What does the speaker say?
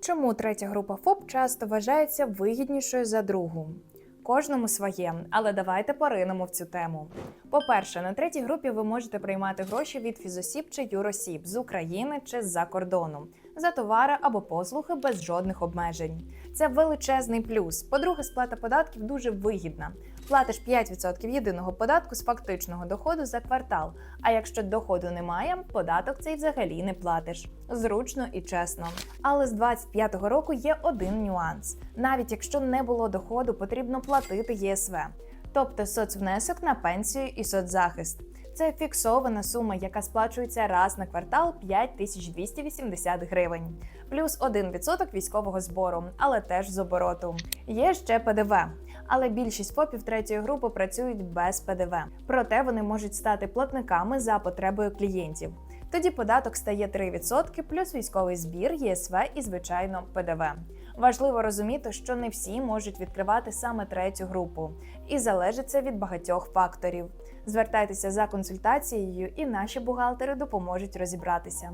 Чому третя група ФОП часто вважається вигіднішою за другу? Кожному своє, але давайте поринемо в цю тему. По-перше, на третій групі ви можете приймати гроші від фізосіб чи юросіб з України чи з-за кордону за товари або послуги без жодних обмежень. Це величезний плюс. По-друге, сплата податків дуже вигідна. Платиш 5% єдиного податку з фактичного доходу за квартал. А якщо доходу немає, податок цей взагалі не платиш. Зручно і чесно. Але з 25-го року є один нюанс: навіть якщо не було доходу, потрібно платити ЄСВ, тобто соцвнесок на пенсію і соцзахист. Це фіксована сума, яка сплачується раз на квартал 5280 гривень, плюс 1% військового збору, але теж з обороту. Є ще ПДВ. Але більшість ФОПів третьої групи працюють без ПДВ. Проте вони можуть стати платниками за потребою клієнтів. Тоді податок стає 3% плюс військовий збір, ЄСВ і, звичайно, ПДВ. Важливо розуміти, що не всі можуть відкривати саме третю групу, і залежить це від багатьох факторів. Звертайтеся за консультацією, і наші бухгалтери допоможуть розібратися.